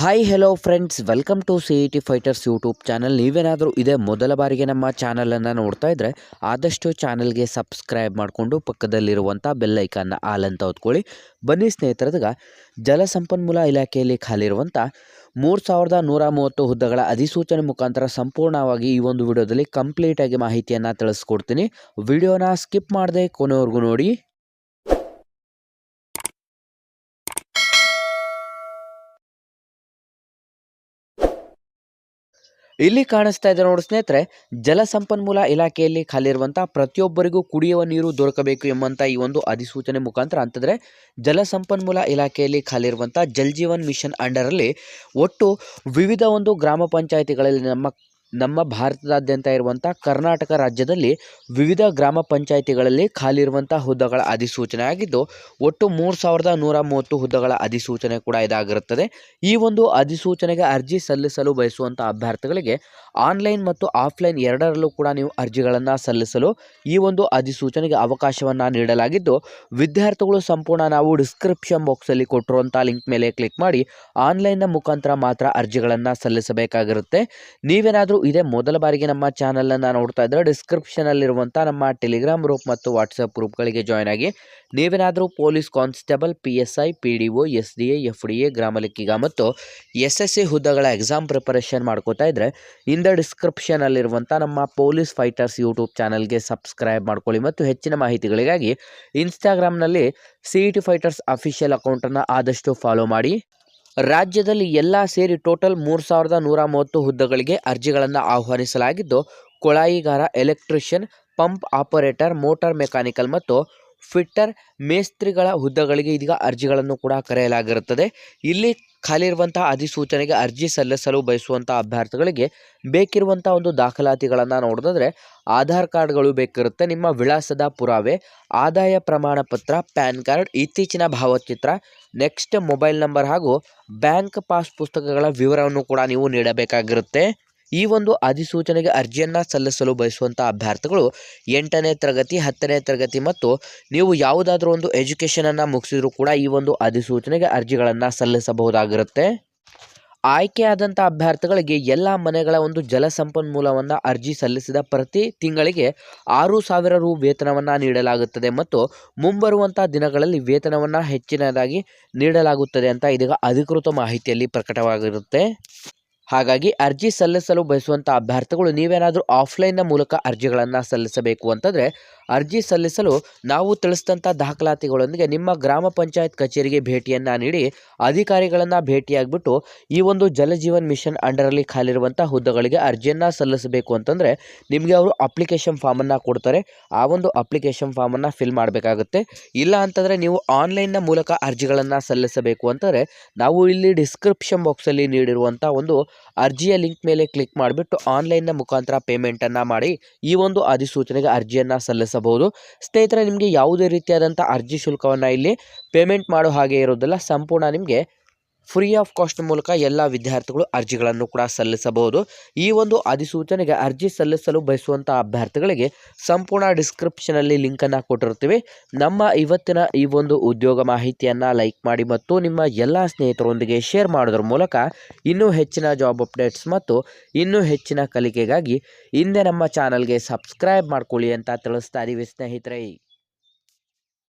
Hi hello friends welcome to C E T fighters YouTube channel ನೀವೇನಾದರೂ ಇದೇ ಮೊದಲ ಬಾರಿಗೆ ನಮ್ಮ ಚಾನಲನ್ನು ನೋಡ್ತಾ ಇದ್ದರೆ ಆದಷ್ಟು ಚಾನಲ್ಗೆ ಸಬ್ಸ್ಕ್ರೈಬ್ ಮಾಡಿಕೊಂಡು ಪಕ್ಕದಲ್ಲಿರುವಂಥ ಬೆಲ್ ಐಕಾನ್ನ ಆಲ್ ಅಂತ ಹೊತ್ಕೊಳ್ಳಿ. ಬನ್ನಿ ಸ್ನೇಹಿತರದಾಗ ಜಲಸಂಪನ್ಮೂಲ ಇಲಾಖೆಯಲ್ಲಿ ಖಾಲಿರುವಂಥ ಮೂರು ಸಾವಿರದ ನೂರ ಮೂವತ್ತು ಹುದ್ದೆಗಳ ಅಧಿಸೂಚನೆ ಮುಖಾಂತರ ಸಂಪೂರ್ಣವಾಗಿ ಈ ಒಂದು ವಿಡಿಯೋದಲ್ಲಿ ಕಂಪ್ಲೀಟಾಗಿ ಮಾಹಿತಿಯನ್ನು ತಿಳಿಸ್ಕೊಡ್ತೀನಿ. ವಿಡಿಯೋನ ಸ್ಕಿಪ್ ಮಾಡದೆ ಕೊನೆವರೆಗೂ ನೋಡಿ. ಇಲ್ಲಿ ಕಾಣಿಸ್ತಾ ಇದೆ ನೋಡಿ ಸ್ನೇಹಿತರೆ ಜಲಸಂಪನ್ಮೂಲ ಇಲಾಖೆಯಲ್ಲಿ ಖಾಲಿರುವಂಥ ಪ್ರತಿಯೊಬ್ಬರಿಗೂ ಕುಡಿಯುವ ನೀರು ದೊರಕಬೇಕು ಎಂಬಂಥ ಈ ಒಂದು ಅಧಿಸೂಚನೆ ಮುಖಾಂತರ. ಅಂತಂದರೆ ಜಲಸಂಪನ್ಮೂಲ ಇಲಾಖೆಯಲ್ಲಿ ಖಾಲಿರುವಂಥ ಜಲ್ ಜೀವನ್ ಮಿಷನ್ ಅಂಡರಲ್ಲಿ ಒಟ್ಟು ವಿವಿಧ ಒಂದು ಗ್ರಾಮ ಪಂಚಾಯಿತಿಗಳಲ್ಲಿ ನಮ್ಮ ನಮ್ಮ ಭಾರತದಾದ್ಯಂತ ಇರುವಂಥ ಕರ್ನಾಟಕ ರಾಜ್ಯದಲ್ಲಿ ವಿವಿಧ ಗ್ರಾಮ ಪಂಚಾಯಿತಿಗಳಲ್ಲಿ ಖಾಲಿ ಇರುವಂಥ ಹುದ್ದೆಗಳ ಅಧಿಸೂಚನೆ ಆಗಿದ್ದು, ಒಟ್ಟು ಮೂರು ಸಾವಿರದ ನೂರ ಮೂವತ್ತು ಹುದ್ದೆಗಳ ಅಧಿಸೂಚನೆ ಕೂಡ ಇದಾಗಿರುತ್ತದೆ. ಈ ಒಂದು ಅಧಿಸೂಚನೆಗೆ ಅರ್ಜಿ ಸಲ್ಲಿಸಲು ಬಯಸುವಂಥ ಅಭ್ಯರ್ಥಿಗಳಿಗೆ ಆನ್ಲೈನ್ ಮತ್ತು ಆಫ್ಲೈನ್ ಎರಡರಲ್ಲೂ ಕೂಡ ನೀವು ಅರ್ಜಿಗಳನ್ನು ಸಲ್ಲಿಸಲು ಈ ಒಂದು ಅಧಿಸೂಚನೆಗೆ ಅವಕಾಶವನ್ನು ನೀಡಲಾಗಿದ್ದು, ವಿದ್ಯಾರ್ಥಿಗಳು ಸಂಪೂರ್ಣ ನಾವು ಡಿಸ್ಕ್ರಿಪ್ಷನ್ ಬಾಕ್ಸಲ್ಲಿ ಕೊಟ್ಟಿರುವಂಥ ಲಿಂಕ್ ಮೇಲೆ ಕ್ಲಿಕ್ ಮಾಡಿ ಆನ್ಲೈನ್ನ ಮುಖಾಂತರ ಮಾತ್ರ ಅರ್ಜಿಗಳನ್ನು ಸಲ್ಲಿಸಬೇಕಾಗಿರುತ್ತೆ. ನೀವೇನಾದರೂ ಇದೇ ಮೊದಲ ಬಾರಿಗೆ ನಮ್ಮ ಚಾನಲನ್ನು ನೋಡ್ತಾ ಇದ್ದರೆ ಡಿಸ್ಕ್ರಿಪ್ಷನಲ್ಲಿರುವಂಥ ನಮ್ಮ ಟೆಲಿಗ್ರಾಮ್ ಗ್ರೂಪ್ ಮತ್ತು ವಾಟ್ಸಪ್ ಗ್ರೂಪ್ಗಳಿಗೆ ಜಾಯ್ನ್ ಆಗಿ ನೀವೇನಾದರೂ police constable P S I P D O S D A F D A ಗ್ರಾಮ ಲೆಕ್ಕಿಗ ಮತ್ತು ಎಸ್ ಎಸ್ ಸಿ ಹುದ್ದೆಗಳ ಎಕ್ಸಾಮ್ ಪ್ರಿಪರೇಷನ್ ಮಾಡ್ಕೋತಾ ಇದ್ದರೆ ಇಂದ ಡಿಸ್ಕ್ರಿಪ್ಷನಲ್ಲಿರುವಂಥ ನಮ್ಮ ಪೊಲೀಸ್ ಫೈಟರ್ಸ್ ಯೂಟ್ಯೂಬ್ ಚಾನಲ್ಗೆ ಸಬ್ಸ್ಕ್ರೈಬ್ ಮಾಡ್ಕೊಳ್ಳಿ ಮತ್ತು ಹೆಚ್ಚಿನ ಮಾಹಿತಿಗಳಿಗಾಗಿ ಇನ್ಸ್ಟಾಗ್ರಾಮ್ನಲ್ಲಿ C E T fighters official ಅಕೌಂಟನ್ನು ಆದಷ್ಟು ಫಾಲೋ ಮಾಡಿ. ರಾಜ್ಯದಲ್ಲಿ ಎಲ್ಲ ಸೇರಿ ಟೋಟಲ್ ಮೂರು ಸಾವಿರದ ನೂರ ಮೂವತ್ತು ಹುದ್ದೆಗಳಿಗೆ ಅರ್ಜಿಗಳನ್ನು ಆಹ್ವಾನಿಸಲಾಗಿದ್ದು, ಕೊಳಾಯಿಗಾರ electrician, pump operator, motor mechanical ಮತ್ತು ಫಿಟ್ಟರ್ ಮೇಸ್ತ್ರಿಗಳ ಹುದ್ದೆಗಳಿಗೆ ಇದೀಗ ಅರ್ಜಿಗಳನ್ನು ಕೂಡ ಕರೆಯಲಾಗಿರುತ್ತದೆ. ಇಲ್ಲಿ ಖಾಲಿ ಇರುವಂತಹ ಅಧಿಸೂಚನೆಗೆ ಅರ್ಜಿ ಸಲ್ಲಿಸಲು ಬಯಸುವಂಥ ಅಭ್ಯರ್ಥಿಗಳಿಗೆ ಬೇಕಿರುವಂಥ ಒಂದು ದಾಖಲಾತಿಗಳನ್ನು ನೋಡಿದ್ರೆ ಆಧಾರ್ ಕಾರ್ಡ್ಗಳು ಬೇಕಿರುತ್ತೆ. ನಿಮ್ಮ ವಿಳಾಸದ ಪುರಾವೆ, ಆದಾಯ ಪ್ರಮಾಣ ಪತ್ರ, ಪ್ಯಾನ್ ಕಾರ್ಡ್, ಇತ್ತೀಚಿನ ಭಾವಚಿತ್ರ, ನೆಕ್ಸ್ಟ್ ಮೊಬೈಲ್ ನಂಬರ್ ಹಾಗೂ ಬ್ಯಾಂಕ್ ಪಾಸ್ ಪುಸ್ತಕಗಳ ವಿವರವನ್ನು ಕೂಡ ನೀವು ನೀಡಬೇಕಾಗಿರುತ್ತೆ. ಈ ಒಂದು ಅಧಿಸೂಚನೆಗೆ ಅರ್ಜಿಯನ್ನು ಸಲ್ಲಿಸಲು ಬಯಸುವಂಥ ಅಭ್ಯರ್ಥಿಗಳು ಎಂಟನೇ ತರಗತಿ, ಹತ್ತನೇ ತರಗತಿ ಮತ್ತು ನೀವು ಯಾವುದಾದ್ರೂ ಒಂದು ಎಜುಕೇಷನನ್ನು ಮುಗಿಸಿದರೂ ಕೂಡ ಈ ಒಂದು ಅಧಿಸೂಚನೆಗೆ ಅರ್ಜಿಗಳನ್ನು ಸಲ್ಲಿಸಬಹುದಾಗಿರುತ್ತೆ. ಆಯ್ಕೆಯಾದಂಥ ಅಭ್ಯರ್ಥಿಗಳಿಗೆ ಎಲ್ಲ ಮನೆಗಳ ಒಂದು ಜಲಸಂಪನ್ಮೂಲವನ್ನು ಅರ್ಜಿ ಸಲ್ಲಿಸಿದ ಪ್ರತಿ ತಿಂಗಳಿಗೆ ಆರು ಸಾವಿರ ರು ವೇತನವನ್ನು ನೀಡಲಾಗುತ್ತದೆ ಮತ್ತು ಮುಂಬರುವಂಥ ದಿನಗಳಲ್ಲಿ ವೇತನವನ್ನು ಹೆಚ್ಚಿನದಾಗಿ ನೀಡಲಾಗುತ್ತದೆ ಅಂತ ಇದೀಗ ಅಧಿಕೃತ ಮಾಹಿತಿಯಲ್ಲಿ ಪ್ರಕಟವಾಗಿರುತ್ತೆ. ಹಾಗಾಗಿ ಅರ್ಜಿ ಸಲ್ಲಿಸಲು ಬಯಸುವಂಥ ಅಭ್ಯರ್ಥಿಗಳು ನೀವೇನಾದರೂ ಆಫ್ಲೈನ್ನ ಮೂಲಕ ಅರ್ಜಿಗಳನ್ನು ಸಲ್ಲಿಸಬೇಕು ಅಂತಂದರೆ ಅರ್ಜಿ ಸಲ್ಲಿಸಲು ನಾವು ತಿಳಿಸಿದಂಥ ದಾಖಲಾತಿಗಳೊಂದಿಗೆ ನಿಮ್ಮ ಗ್ರಾಮ ಪಂಚಾಯತ್ ಕಚೇರಿಗೆ ಭೇಟಿಯನ್ನು ನೀಡಿ ಅಧಿಕಾರಿಗಳನ್ನು ಭೇಟಿಯಾಗಿಬಿಟ್ಟು ಈ ಒಂದು ಜಲಜೀವನ್ ಮಿಷನ್ ಅಂಡರಲ್ಲಿ ಖಾಲಿರುವಂಥ ಹುದ್ದೆಗಳಿಗೆ ಅರ್ಜಿಯನ್ನು ಸಲ್ಲಿಸಬೇಕು ಅಂತಂದರೆ ನಿಮಗೆ ಅವರು ಅಪ್ಲಿಕೇಶನ್ ಫಾರ್ಮನ್ನು ಕೊಡ್ತಾರೆ. ಆ ಒಂದು ಅಪ್ಲಿಕೇಶನ್ ಫಾರ್ಮನ್ನು ಫಿಲ್ ಮಾಡಬೇಕಾಗುತ್ತೆ. ಇಲ್ಲ ಅಂತಂದರೆ ನೀವು ಆನ್ಲೈನ್ನ ಮೂಲಕ ಅರ್ಜಿಗಳನ್ನು ಸಲ್ಲಿಸಬೇಕು ಅಂತಂದರೆ ನಾವು ಇಲ್ಲಿ ಡಿಸ್ಕ್ರಿಪ್ಷನ್ ಬಾಕ್ಸಲ್ಲಿ ನೀಡಿರುವಂಥ ಒಂದು ಅರ್ಜಿಯ ಲಿಂಕ್ ಮೇಲೆ ಕ್ಲಿಕ್ ಮಾಡಿಬಿಟ್ಟು ಆನ್ಲೈನ್ನ ಮುಖಾಂತರ ಪೇಮೆಂಟನ್ನು ಮಾಡಿ ಈ ಒಂದು ಅಧಿಸೂಚನೆಗೆ ಅರ್ಜಿಯನ್ನು ಸಲ್ಲಿಸಬಹುದು. ಸ್ನೇಹಿತರೆ ನಿಮಗೆ ಯಾವುದೇ ರೀತಿಯಾದಂಥ ಅರ್ಜಿ ಶುಲ್ಕವನ್ನು ಇಲ್ಲಿ ಪೇಮೆಂಟ್ ಮಾಡೋ ಹಾಗೆ ಇರೋದಿಲ್ಲ ಸಂಪೂರ್ಣ ನಿಮಗೆ ಫ್ರೀ ಆಫ್ ಕಾಸ್ಟ್ ಮೂಲಕ ಎಲ್ಲ ವಿದ್ಯಾರ್ಥಿಗಳು ಅರ್ಜಿಗಳನ್ನು ಕೂಡ ಸಲ್ಲಿಸಬಹುದು. ಈ ಒಂದು ಅಧಿಸೂಚನೆಗೆ ಅರ್ಜಿ ಸಲ್ಲಿಸಲು ಬಯಸುವಂಥ ಅಭ್ಯರ್ಥಿಗಳಿಗೆ ಸಂಪೂರ್ಣ ಡಿಸ್ಕ್ರಿಪ್ಷನಲ್ಲಿ ಲಿಂಕನ್ನು ಕೊಟ್ಟಿರ್ತೀವಿ ನಮ್ಮ ಇವತ್ತಿನ ಈ ಒಂದು ಉದ್ಯೋಗ ಮಾಹಿತಿಯನ್ನು ಲೈಕ್ ಮಾಡಿ ಮತ್ತು ನಿಮ್ಮ ಎಲ್ಲ ಸ್ನೇಹಿತರೊಂದಿಗೆ ಶೇರ್ ಮಾಡೋದ್ರ ಮೂಲಕ ಇನ್ನೂ ಹೆಚ್ಚಿನ ಜಾಬ್ ಅಪ್ಡೇಟ್ಸ್ ಮತ್ತು ಇನ್ನೂ ಹೆಚ್ಚಿನ ಕಲಿಕೆಗಾಗಿ ಹಿಂದೆ ನಮ್ಮ ಚಾನಲ್ಗೆ ಸಬ್ಸ್ಕ್ರೈಬ್ ಮಾಡ್ಕೊಳ್ಳಿ ಅಂತ ತಿಳಿಸ್ತಾ ಇದ್ದೀವಿ ಸ್ನೇಹಿತರೆ.